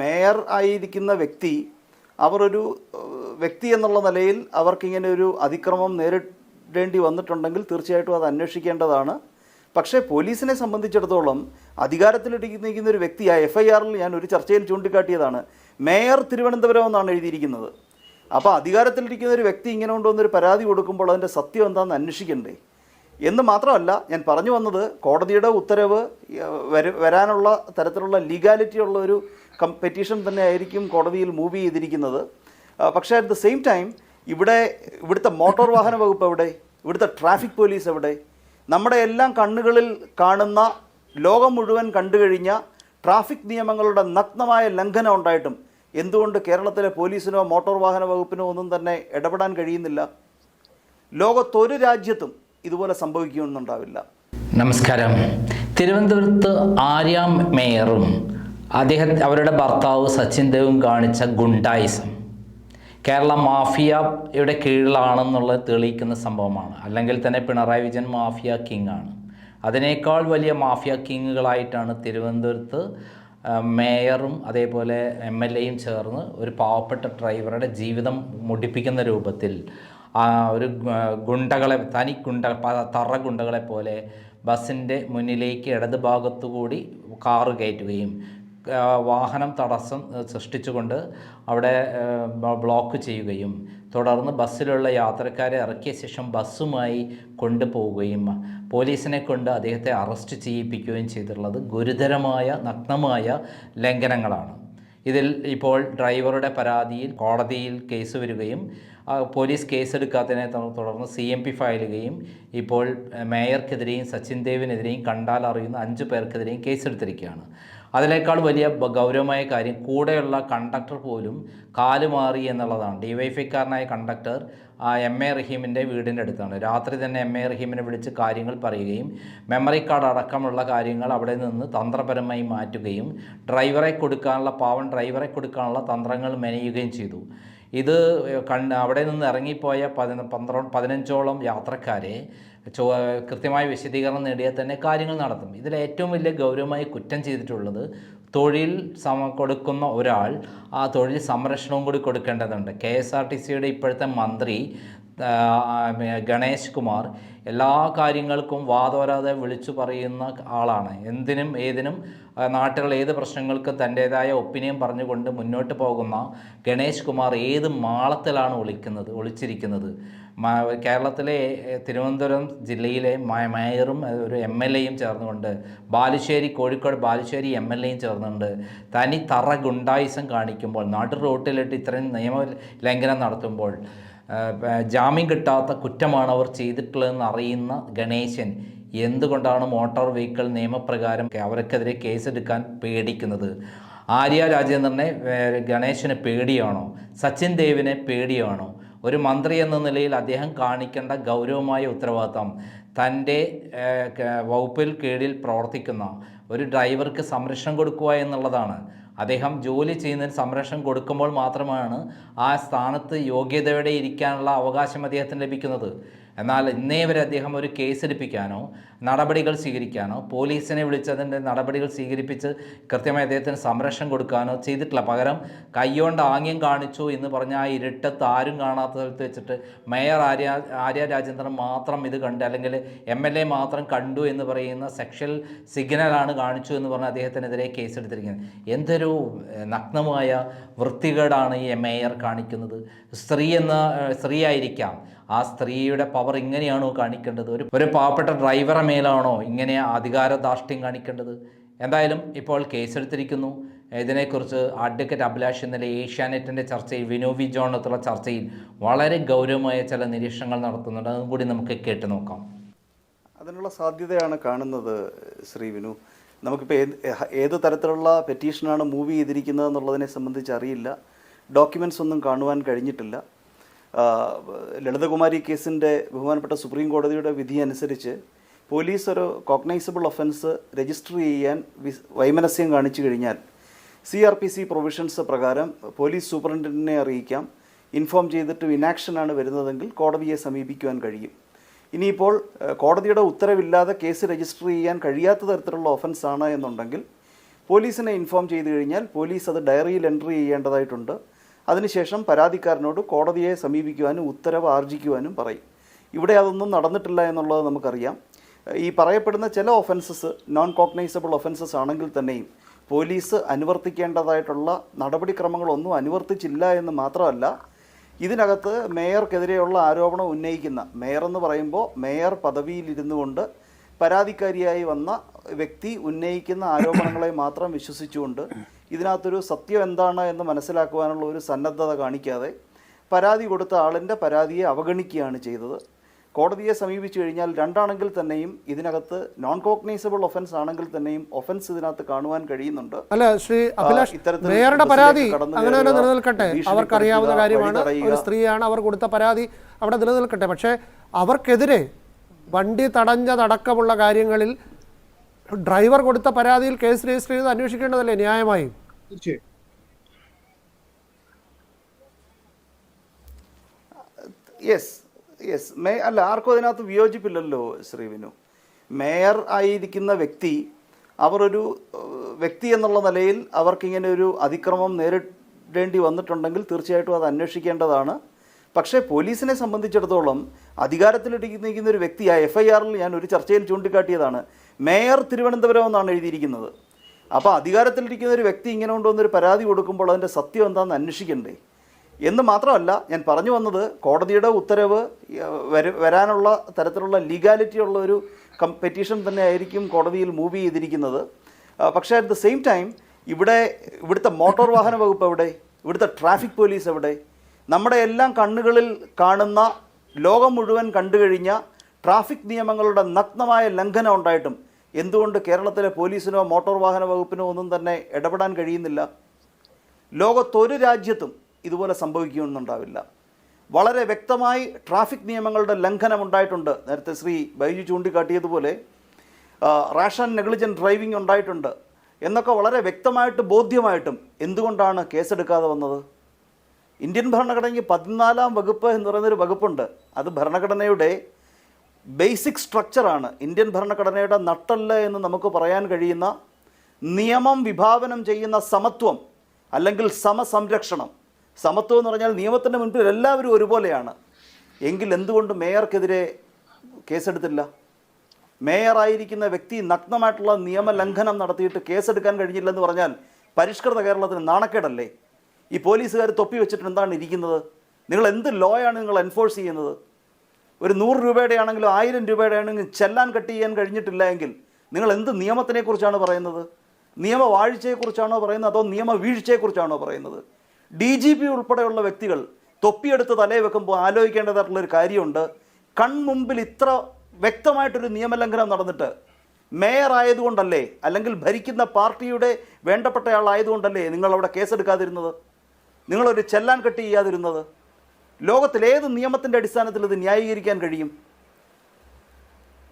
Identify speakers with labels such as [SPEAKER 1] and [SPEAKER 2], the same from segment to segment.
[SPEAKER 1] Mayor ആയിരിക്കുന്ന വ്യക്തി അവരൊരു വ്യക്തി എന്നുള്ള നിലയിൽ അവർക്കിങ്ങനെ ഒരു അതിക്രമം നേരിടേണ്ടി വന്നിട്ടുണ്ടെങ്കിൽ തീർച്ചയായിട്ടും അത് അന്വേഷിക്കേണ്ടതാണ്. പക്ഷേ പോലീസിനെ സംബന്ധിച്ചിടത്തോളം അധികാരത്തിലിരിക്കുന്ന ഒരു വ്യക്തിയായ എഫ് ഐ ആറിൽ ഞാൻ ഒരു ചർച്ചയിൽ ചൂണ്ടിക്കാട്ടിയതാണ്. മേയർ തിരുവനന്തപുരം എന്നാണ് എഴുതിയിരിക്കുന്നത്. അപ്പോൾ അധികാരത്തിലിരിക്കുന്ന ഒരു വ്യക്തി ഇങ്ങനെ കൊണ്ടുവന്നൊരു പരാതി കൊടുക്കുമ്പോൾ അതിന്റെ സത്യം എന്താണെന്ന് അന്വേഷിക്കണ്ടേ? എന്ന് മാത്രമല്ല ഞാൻ പറഞ്ഞു വന്നത് കോടതിയുടെ ഉത്തരവ് വര- വരാനുള്ള തരത്തിലുള്ള ലീഗാലിറ്റി ഉള്ള ഒരു പെറ്റീഷൻ തന്നെ ആയിരിക്കും കോടതിയിൽ മൂവ് ചെയ്തിരിക്കുന്നത്. പക്ഷേ അറ്റ് ദ സെയിം ടൈം ഇവിടെ ഇവിടുത്തെ മോട്ടോർ വാഹന വകുപ്പ് എവിടെ? ഇവിടുത്തെ ട്രാഫിക് പോലീസ് എവിടെ? നമ്മുടെ എല്ലാം കണ്ണുകളിൽ കാണുന്ന ലോകം മുഴുവൻ കണ്ടു കഴിഞ്ഞ ട്രാഫിക് നിയമങ്ങളുടെ നഗ്നമായ ലംഘനം ഉണ്ടായിട്ടും എന്തുകൊണ്ട് കേരളത്തിലെ പോലീസിനോ മോട്ടോർ വാഹന വകുപ്പിനോ ഒന്നും തന്നെ ഇടപെടാൻ കഴിയുന്നില്ല? ലോകത്തൊരു രാജ്യത്തും ഇതുപോലെ സംഭവിക്കുമെന്നുണ്ടാവില്ല.
[SPEAKER 2] നമസ്കാരം. തിരുവനന്തപുരത്ത് ആര്യാം മേയറും അദ്ദേഹം അവരുടെ ഭർത്താവ് സച്ചിൻ ദേവും കാണിച്ച ഗുണ്ടായിസം. കേരള മാഫിയയുടെ കീഴിലാണെന്നുള്ളത് തെളിയിക്കുന്ന സംഭവമാണ്. അല്ലെങ്കിൽ തന്നെ പിണറായി വിജയൻ മാഫിയ കിങ് ആണ്. അതിനേക്കാൾ വലിയ മാഫിയ കിങ്ങുകളായിട്ടാണ് തിരുവനന്തപുരത്ത് മേയറും അതേപോലെ എം എൽ എയും ചേർന്ന് ഒരു പാവപ്പെട്ട ഡ്രൈവറുടെ ജീവിതം മുടിപ്പിക്കുന്ന രൂപത്തിൽ ഒരു ഗുണ്ടകളെ തനി ഗുണ്ട തറ ഗുണ്ടകളെ പോലെ ബസ്സിന്റെ മുന്നിലേക്ക് ഇടത് ഭാഗത്തു കൂടി കാറ് കയറ്റുകയും വാഹനം തടസ്സം സൃഷ്ടിച്ചുകൊണ്ട് അവിടെ ബ്ലോക്ക് ചെയ്യുകയും തുടർന്ന് ബസ്സിലുള്ള യാത്രക്കാരെ ഇറക്കിയ ശേഷം ബസ്സുമായി കൊണ്ടുപോവുകയും പോലീസിനെ കൊണ്ട് അദ്ദേഹത്തെ അറസ്റ്റ് ചെയ്യിപ്പിക്കുകയും ചെയ്തിട്ടുള്ളത് ഗുരുതരമായ നഗ്നമായ ലംഘനങ്ങളാണ്. ഇതിൽ ഇപ്പോൾ ഡ്രൈവറുടെ പരാതിയിൽ കോടതിയിൽ കേസ് വരികയും ആ, പോലീസ് കേസെടുക്കാത്തതിനെ തുടർന്ന് സി എം പി ഫയലുകയും ഇപ്പോൾ മേയർക്കെതിരെയും സച്ചിൻ ദേവിനെതിരെയും കണ്ടാൽ അറിയുന്ന അഞ്ച് പേർക്കെതിരെയും കേസെടുത്തിരിക്കുകയാണ്. അതിനേക്കാൾ വലിയ ഗൗരവമായ കാര്യം കൂടെയുള്ള കണ്ടക്ടർ പോലും കാലുമാറി എന്നുള്ളതാണ്. ഡിവൈഫൈക്കാരനായ കണ്ടക്ടർ ആ എം എ റഹീമിന്റെ വീടിന്റെ അടുത്താണ്. രാത്രി തന്നെ എം എ റഹീമിനെ വിളിച്ച് കാര്യങ്ങൾ പറയുകയും മെമ്മറി കാർഡ് അടക്കമുള്ള കാര്യങ്ങൾ അവിടെ നിന്ന് തന്ത്രപരമായി മാറ്റുകയും ഡ്രൈവറെ കൊടുക്കാനുള്ള പാവൻ ഡ്രൈവറെ കൊടുക്കാനുള്ള തന്ത്രങ്ങൾ മെനയുകയും ചെയ്തു. ഇത് കണ്ട് അവിടെ നിന്ന് ഇറങ്ങിപ്പോയ പതിന പന്ത്രണ്ട് പതിനഞ്ചോളം യാത്രക്കാരെ ചോ കൃത്യമായ വിശദീകരണം നേടിയാൽ തന്നെ കാര്യങ്ങൾ നടത്തും. ഇതിൽ ഏറ്റവും വലിയ ഗൗരവമായി കുറ്റം ചെയ്തിട്ടുള്ളത് തൊഴിൽ സമ കൊടുക്കുന്ന ഒരാൾ ആ തൊഴിൽ സംരക്ഷണവും കൂടി കൊടുക്കേണ്ടതുണ്ട്. കെ എസ് ആർ ടി സിയുടെ ഇപ്പോഴത്തെ മന്ത്രി ഗണേഷ് കുമാർ എല്ലാ കാര്യങ്ങൾക്കും വാതോരാതെ വിളിച്ചു പറയുന്ന ആളാണ്. എന്തിനും ഏതിനും നാട്ടിലുള്ള ഏത് പ്രശ്നങ്ങൾക്കും തന്റേതായ ഒപ്പീനിയൻ പറഞ്ഞുകൊണ്ട് മുന്നോട്ട് പോകുന്ന ഗണേഷ് കുമാർ ഏത് മാളത്തിലാണ് ഒളിക്കുന്നത് ഒളിച്ചിരിക്കുന്നത്? കേരളത്തിലെ തിരുവനന്തപുരം ജില്ലയിലെ മേയറും ഒരു എം എൽ എയും ചേർന്നുകൊണ്ട് ബാലുശ്ശേരി കോഴിക്കോട് ബാലുശ്ശേരി എം എൽ എയും ചേർന്നുകൊണ്ട് തനി തറ ഗുണ്ടായുസം കാണിക്കുമ്പോൾ നാട്ടു റോട്ടിലിട്ട് ഇത്രയും നിയമ ലംഘനം നടത്തുമ്പോൾ ജാമ്യം കിട്ടാത്ത കുറ്റമാണ് അവർ ചെയ്തിട്ടുള്ളതെന്ന് അറിയുന്ന ഗണേശൻ എന്തുകൊണ്ടാണ് മോട്ടോർ വെഹിക്കിൾ നിയമപ്രകാരം അവർക്കെതിരെ കേസെടുക്കാൻ പേടിക്കുന്നത്? ആര്യ രാജേന്ദ്രനെ ഗണേശന് പേടിയാണോ? സച്ചിൻ ദേവിനെ പേടിയാണോ? ഒരു മന്ത്രി എന്ന നിലയിൽ അദ്ദേഹം കാണിക്കേണ്ട ഗൗരവമായ ഉത്തരവാദിത്തം തന്റെ വകുപ്പിൽ കീഴിൽ പ്രവർത്തിക്കുന്ന ഒരു ഡ്രൈവർക്ക് സംരക്ഷണം കൊടുക്കുക എന്നുള്ളതാണ്. അദ്ദേഹം ജോലി ചെയ്യുന്നതിന് സംരക്ഷണം കൊടുക്കുമ്പോൾ മാത്രമാണ് ആ സ്ഥാനത്ത് യോഗ്യതയോടെ ഇരിക്കാനുള്ള അവകാശം അദ്ദേഹത്തിന് ലഭിക്കുന്നത്. എന്നാൽ ഇന്നേ വരെ അദ്ദേഹം ഒരു കേസെടുപ്പിക്കാനോ നടപടികൾ സ്വീകരിക്കാനോ പോലീസിനെ വിളിച്ചതിന്റെ നടപടികൾ സ്വീകരിപ്പിച്ച് കൃത്യമായി അദ്ദേഹത്തിന് സംരക്ഷണം കൊടുക്കാനോ ചെയ്തിട്ടില്ല. പകരം കയ്യോണ്ട് ആംഗ്യം കാണിച്ചു എന്ന് പറഞ്ഞ ആ ഇരുട്ടത്ത് ആരും കാണാത്ത സ്ഥലത്ത് വെച്ചിട്ട് മേയർ ആര്യ ആര്യ രാജേന്ദ്രൻ മാത്രം ഇത് കണ്ട് അല്ലെങ്കിൽ എം എൽ എ മാത്രം കണ്ടു എന്ന് പറയുന്ന സെക്ഷൽ സിഗ്നലാണ് കാണിച്ചു എന്ന് പറഞ്ഞ് അദ്ദേഹത്തിനെതിരെ കേസെടുത്തിരിക്കുന്നത് എന്തൊരു നഗ്നമായ വൃത്തികേടാണ് ഈ മേയർ കാണിക്കുന്നത്. സ്ത്രീ എന്ന സ്ത്രീ ആയിരിക്കാം. ആ സ്ത്രീയുടെ പവർ ഇങ്ങനെയാണോ കാണിക്കേണ്ടത്? ഒരു ഒരു പാവപ്പെട്ട ഡ്രൈവറെ മേലാണോ ഇങ്ങനെ അധികാര ദാഷ്ട്യം കാണിക്കേണ്ടത്? എന്തായാലും ഇപ്പോൾ കേസെടുത്തിരിക്കുന്നു. ഇതിനെക്കുറിച്ച് അഡ്വക്കേറ്റ് അഭിലാഷ് ഇന്നലെ ഏഷ്യാനെറ്റിന്റെ ചർച്ചയിൽ വിനോവി ജോണത്തുള്ള ചർച്ചയിൽ വളരെ ഗൗരവമായ ചില നിരീക്ഷണങ്ങൾ നടത്തുന്നുണ്ട്. അതും കൂടി നമുക്ക് കേട്ട് നോക്കാം.
[SPEAKER 1] അതിനുള്ള സാധ്യതയാണ് കാണുന്നത് ശ്രീ വിനു. നമുക്കിപ്പോൾ ഏത് ഏത് തരത്തിലുള്ള പെറ്റീഷനാണ് മൂവ് ചെയ്തിരിക്കുന്നത് എന്നുള്ളതിനെ സംബന്ധിച്ച് അറിയില്ല. ഡോക്യുമെന്റ്സ് ഒന്നും കാണുവാൻ കഴിഞ്ഞിട്ടില്ല. ലളിതകുമാരി കേസിന്റെ ബഹുമാനപ്പെട്ട സുപ്രീം കോടതിയുടെ വിധി അനുസരിച്ച് പോലീസ് ഒരു കോഗ്നൈസബിൾ ഒഫൻസ് രജിസ്റ്റർ ചെയ്യാൻ വൈമനസ്യം കാണിച്ചു കഴിഞ്ഞാൽ C R P C provisions പ്രകാരം പോലീസ് സൂപ്രണ്ടിനെ അറിയിക്കാം. ഇൻഫോം ചെയ്തിട്ട് ഇനാക്ഷനാണ് വരുന്നതെങ്കിൽ കോടതിയെ സമീപിക്കുവാൻ കഴിയും. ഇനിയിപ്പോൾ കോടതിയുടെ ഉത്തരവില്ലാതെ കേസ് രജിസ്റ്റർ ചെയ്യാൻ കഴിയാത്ത തരത്തിലുള്ള ഒഫൻസ് ആണ് എന്നുണ്ടെങ്കിൽ പോലീസിനെ ഇൻഫോം ചെയ്തു കഴിഞ്ഞാൽ പോലീസ് അത് ഡയറിയിൽ എൻട്രി ചെയ്യേണ്ടതായിട്ടുണ്ട്. അതിനുശേഷം പരാതിക്കാരനോട് കോടതിയെ സമീപിക്കുവാനും ഉത്തരവ് ആർജിക്കുവാനും പറയും. ഇവിടെ അതൊന്നും നടന്നിട്ടില്ല എന്നുള്ളത് നമുക്കറിയാം. ഈ പറയപ്പെടുന്ന ചില ഒഫൻസസ് നോൺ കോഗ്നൈസബിൾ ഒഫൻസസ് ആണെങ്കിൽ തന്നെയും പോലീസ് അനുവർത്തിക്കേണ്ടതായിട്ടുള്ള നടപടിക്രമങ്ങളൊന്നും അനുവർത്തിച്ചില്ല എന്ന് മാത്രമല്ല ഇതിനകത്ത് മേയർക്കെതിരെയുള്ള ആരോപണം ഉന്നയിക്കുന്ന മേയർ എന്ന് പറയുമ്പോൾ മേയർ പദവിയിലിരുന്നു കൊണ്ട് പരാതിക്കാരിയായി വന്ന വ്യക്തി ഉന്നയിക്കുന്ന ആരോപണങ്ങളെ മാത്രം വിശ്വസിച്ചുകൊണ്ട് ഇതിനകത്തൊരു സത്യം എന്താണ് എന്ന് മനസ്സിലാക്കുവാനുള്ള ഒരു സന്നദ്ധത കാണിക്കാതെ പരാതി കൊടുത്ത ആളിന്റെ പരാതിയെ അവഗണിക്കുകയാണ് ചെയ്തത്. കോടതിയെ സമീപിച്ചു കഴിഞ്ഞാൽ രണ്ടാണെങ്കിൽ തന്നെയും ഇതിനകത്ത് നോൺ കോഗ്നൈസബിൾ ഒഫൻസ് ആണെങ്കിൽ തന്നെയും ഒഫൻസ് ഇതിനകത്ത് കാണുവാൻ കഴിയുന്നുണ്ട്.
[SPEAKER 3] അല്ല ശ്രീ അഭിലാഷ് മേയറുടെ പരാതി അങ്ങനെ തന്നെ നിലനിൽക്കട്ടെ. അവർക്കറിയാവുന്ന കാര്യമാണ്. ഒരു സ്ത്രീയാണ് അവർ കൊടുത്ത പരാതി അവിടെ നിലനിൽക്കട്ടെ. പക്ഷേ അവർക്കെതിരെ വണ്ടി തടഞ്ഞതടക്കമുള്ള കാര്യങ്ങളിൽ ഡ്രൈവർ കൊടുത്ത പരാതിയിൽ കേസ് രജിസ്റ്റർ ചെയ്ത് അന്വേഷിക്കേണ്ടതല്ലേ ന്യായമായും?
[SPEAKER 1] യെസ് യെസ് മേ അല്ല ആർക്കും അതിനകത്ത് വിയോജിപ്പില്ലല്ലോ ശ്രീ വിനു. മേയർ ആയിരിക്കുന്ന വ്യക്തി അവർ ഒരു വ്യക്തി എന്നുള്ള നിലയിൽ അവർക്കിങ്ങനെ ഒരു അതിക്രമം നേരിടേണ്ടി വന്നിട്ടുണ്ടെങ്കിൽ തീർച്ചയായിട്ടും അത് അന്വേഷിക്കേണ്ടതാണ്. പക്ഷേ പോലീസിനെ സംബന്ധിച്ചിടത്തോളം അധികാരത്തിലിരിക്കുന്ന ഒരു വ്യക്തിയായ എഫ് ഐ ആറിൽ ഞാൻ ഒരു ചർച്ചയിൽ ചൂണ്ടിക്കാട്ടിയതാണ്. മേയർ തിരുവനന്തപുരം എന്നാണ് എഴുതിയിരിക്കുന്നത്. അപ്പോൾ അധികാരത്തിലിരിക്കുന്ന ഒരു വ്യക്തി ഇങ്ങനെ കൊണ്ടുവന്നൊരു പരാതി കൊടുക്കുമ്പോൾ അതിന്റെ സത്യം എന്താണെന്ന് അന്വേഷിക്കണ്ടേ? എന്ന് മാത്രമല്ല ഞാൻ പറഞ്ഞു വന്നത് കോടതിയുടെ ഉത്തരവ് വരാനുള്ള തരത്തിലുള്ള ലീഗാലിറ്റി ഉള്ള ഒരു പെറ്റീഷൻ തന്നെ ആയിരിക്കും കോടതിയിൽ മൂവ് ചെയ്തിരിക്കുന്നത്. പക്ഷേ അറ്റ് ദ സെയിം ടൈം ഇവിടെ ഇവിടുത്തെ മോട്ടോർ വാഹന വകുപ്പ് എവിടെ? ഇവിടുത്തെ ട്രാഫിക് പോലീസ് എവിടെ? നമ്മുടെ എല്ലാം കണ്ണുകളിൽ കാണുന്ന ലോകം മുഴുവൻ കണ്ടു കഴിഞ്ഞ ട്രാഫിക് നിയമങ്ങളുടെ നഗ്നമായ ലംഘനം ഉണ്ടായിട്ടും എന്തുകൊണ്ട് കേരളത്തിലെ പോലീസിനോ മോട്ടോർ വാഹന വകുപ്പിനോ ഒന്നും തന്നെ ഇടപെടാൻ കഴിയുന്നില്ല? ലോകത്തൊരു രാജ്യത്തും ഇതുപോലെ സംഭവിക്കുമെന്നുണ്ടാവില്ല. വളരെ വ്യക്തമായി ട്രാഫിക് നിയമങ്ങളുടെ ലംഘനം ഉണ്ടായിട്ടുണ്ട്. നേരത്തെ ശ്രീ ബൈജു ചൂണ്ടിക്കാട്ടിയതുപോലെ റാഷൻ നെഗ്ലിജന്റ് ഡ്രൈവിംഗ് ഉണ്ടായിട്ടുണ്ട്. എന്നൊക്കെ വളരെ വ്യക്തമായിട്ട് ബോധ്യമായിട്ടും എന്തുകൊണ്ടാണ് കേസെടുക്കാതെ വന്നത്? ഇന്ത്യൻ ഭരണഘടനയ്ക്ക് പതിനാലാം വകുപ്പ് എന്ന് പറയുന്നൊരു വകുപ്പുണ്ട്. അത് ഭരണഘടനയുടെ ബേസിക് സ്ട്രക്ചറാണ് ഇന്ത്യൻ ഭരണഘടനയുടെ നട്ടല്ല എന്ന് നമുക്ക് പറയാൻ കഴിയുന്ന നിയമം വിഭാവനം ചെയ്യുന്ന സമത്വം അല്ലെങ്കിൽ സമസംരക്ഷണം. സമത്വം എന്ന് പറഞ്ഞാൽ നിയമത്തിന്റെ മുൻപിൽ എല്ലാവരും ഒരുപോലെയാണ്. എങ്കിൽ എന്തുകൊണ്ട് മേയർക്കെതിരെ കേസെടുത്തില്ല? മേയറായിരിക്കുന്ന വ്യക്തി നഗ്നമായിട്ടുള്ള നിയമലംഘനം നടത്തിയിട്ട് കേസെടുക്കാൻ കഴിഞ്ഞില്ലെന്ന് പറഞ്ഞാൽ പരിഷ്കൃത കേരളത്തിന് നാണക്കേടല്ലേ? ഈ പോലീസുകാർ തൊപ്പി വെച്ചിട്ട് എന്താണ് ഇരിക്കുന്നത്? നിങ്ങൾ എന്ത് ലോയാണ് നിങ്ങൾ എൻഫോഴ്സ് ചെയ്യുന്നത്? ഒരു നൂറ് രൂപയുടെ ആണെങ്കിലും ആയിരം രൂപയുടെ ആണെങ്കിലും ചെല്ലാൻ കട്ട് ചെയ്യാൻ കഴിഞ്ഞിട്ടില്ല എങ്കിൽ നിങ്ങൾ എന്ത് നിയമത്തിനെക്കുറിച്ചാണ് പറയുന്നത്? നിയമവാഴ്ചയെക്കുറിച്ചാണോ പറയുന്നത് അതോ നിയമവീഴ്ചയെക്കുറിച്ചാണോ പറയുന്നത്? ഡി ജി പി ഉൾപ്പെടെയുള്ള വ്യക്തികൾ തൊപ്പിയെടുത്ത് തലയിൽ വെക്കുമ്പോൾ ആലോചിക്കേണ്ടതായിട്ടുള്ളൊരു കാര്യമുണ്ട്. കൺമുമ്പിൽ ഇത്ര വ്യക്തമായിട്ടൊരു നിയമലംഘനം നടന്നിട്ട് മേയർ ആയതുകൊണ്ടല്ലേ അല്ലെങ്കിൽ ഭരിക്കുന്ന പാർട്ടിയുടെ വേണ്ടപ്പെട്ടയാളായതുകൊണ്ടല്ലേ നിങ്ങളവിടെ കേസെടുക്കാതിരുന്നത്? നിങ്ങളൊരു ചെല്ലാൻ കെട്ടി ചെയ്യാതിരുന്നത്? ലോകത്തിൽ ഏത് നിയമത്തിന്റെ അടിസ്ഥാനത്തിൽ ഇത് ന്യായീകരിക്കാൻ കഴിയും?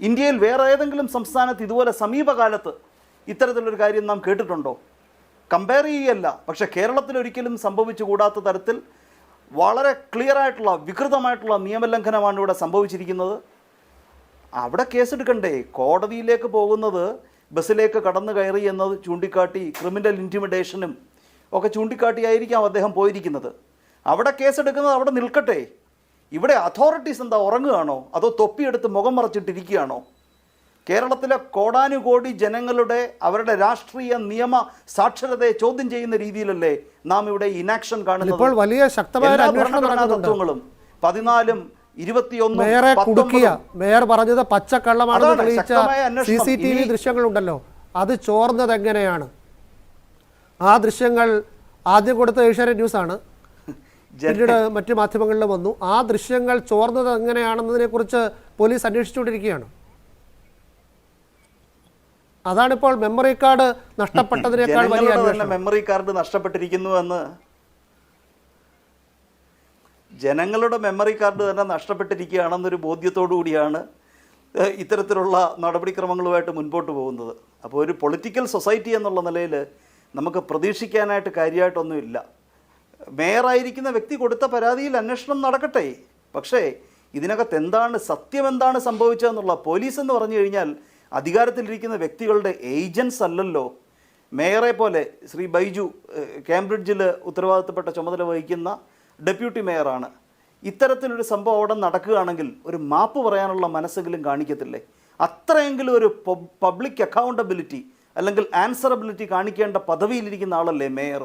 [SPEAKER 1] ഇന്ത്യയിൽ വേറെ ഏതെങ്കിലും സംസ്ഥാനത്ത് ഇതുപോലെ സമീപകാലത്ത് ഇത്തരത്തിലൊരു കാര്യം നാം കേട്ടിട്ടുണ്ടോ? കമ്പയർ ചെയ്യുകയല്ല പക്ഷേ കേരളത്തിൽ ഒരിക്കലും സംഭവിച്ചു കൂടാത്ത തരത്തിൽ വളരെ ക്ലിയർ ആയിട്ടുള്ള വികൃതമായിട്ടുള്ള നിയമലംഘനമാണ് ഇവിടെ സംഭവിച്ചിരിക്കുന്നത്. അവിടെ കേസെടുക്കണ്ടേ? കോടതിയിലേക്ക് പോകുന്നത് ബസ്സിലേക്ക് കടന്നു കയറി എന്നത് ചൂണ്ടിക്കാട്ടി ക്രിമിനൽ ഇന്റിമിഡേഷനും ഒക്കെ ചൂണ്ടിക്കാട്ടിയായിരിക്കാം അദ്ദേഹം പോയിരിക്കുന്നത്. അവിടെ കേസെടുക്കുന്നത് അവിടെ നിൽക്കട്ടെ. ഇവിടെ അതോറിറ്റീസ് എന്താ ഉറങ്ങുകയാണോ? അതോ തൊപ്പിയെടുത്ത് മുഖം മറച്ചിട്ടിരിക്കുകയാണോ? കേരളത്തിലെ കോടാനുകോടി ജനങ്ങളുടെ അവരുടെ രാഷ്ട്രീയ നിയമ സാക്ഷരതയെ ചോദ്യം ചെയ്യുന്ന രീതിയിലല്ലേ നാം ഇവിടെ ഇനാക്ഷൻ കാണുന്നത്?
[SPEAKER 3] ഇപ്പോൾ വലിയ ശക്തമായ
[SPEAKER 1] തത്വങ്ങളും പതിനാലും ഇരുപത്തിയൊന്നും
[SPEAKER 3] കുടുക്കിയ മേയർ പറഞ്ഞത് പച്ചക്കള്ളമാണെന്ന് തെളിയിച്ച സി സി ടി വി ദൃശ്യങ്ങളുണ്ടല്ലോ. അത് ചോർന്നത് എങ്ങനെയാണ് ആ ദൃശ്യങ്ങൾ ആദ്യം കൊടുത്ത ഏഷ്യാനെറ്റ് ന്യൂസ്
[SPEAKER 1] ജന-
[SPEAKER 3] പിന്നീട് മറ്റു മാധ്യമങ്ങളിൽ വന്നു. ആ ദൃശ്യങ്ങൾ ചോർന്നത് എങ്ങനെയാണെന്നതിനെ കുറിച്ച് പോലീസ് അന്വേഷിച്ചുകൊണ്ടിരിക്കുകയാണ്. അതാണിപ്പോൾ മെമ്മറി കാർഡ് നഷ്ടപ്പെട്ടതിനേക്കാൾ വലിയ
[SPEAKER 1] മെമ്മറി കാർഡ് നഷ്ടപ്പെട്ടിരിക്കുന്നു എന്ന്. ജനങ്ങളുടെ മെമ്മറി കാർഡ് തന്നെ നഷ്ടപ്പെട്ടിരിക്കുകയാണെന്നൊരു ബോധ്യത്തോടു കൂടിയാണ് ഇത്തരത്തിലുള്ള നടപടിക്രമങ്ങളുമായിട്ട് മുൻപോട്ട് പോകുന്നത്. അപ്പോൾ ഒരു പൊളിറ്റിക്കൽ സൊസൈറ്റി എന്നുള്ള നിലയിൽ നമുക്ക് പ്രതീക്ഷിക്കാനായിട്ട് കാര്യമായിട്ടൊന്നുമില്ല. മേയറായിരിക്കുന്ന വ്യക്തി കൊടുത്ത പരാതിയിൽ അന്വേഷണം നടക്കട്ടെ. പക്ഷേ ഇതിനകത്ത് എന്താണ് സത്യം എന്താണ് സംഭവിച്ചതെന്നുള്ള പോലീസ് എന്ന് പറഞ്ഞു കഴിഞ്ഞാൽ അധികാരത്തിലിരിക്കുന്ന വ്യക്തികളുടെ ഏജൻസ് അല്ലല്ലോ. മേയറെ പോലെ ശ്രീ ബൈജു കേംബ്രിഡ്ജിൽ ഉത്തരവാദിത്തപ്പെട്ട ചുമതല വഹിക്കുന്ന ഡെപ്യൂട്ടി മേയറാണ്. ഇത്തരത്തിലൊരു സംഭവം അവിടെ നടക്കുകയാണെങ്കിൽ ഒരു മാപ്പ് പറയാനുള്ള മനസ്സെങ്കിലും കാണിക്കത്തില്ലേ? അത്രയെങ്കിലും ഒരു പബ്ലിക് അക്കൗണ്ടബിലിറ്റി അല്ലെങ്കിൽ ആൻസറബിലിറ്റി കാണിക്കേണ്ട പദവിയിലിരിക്കുന്ന ആളല്ലേ മേയർ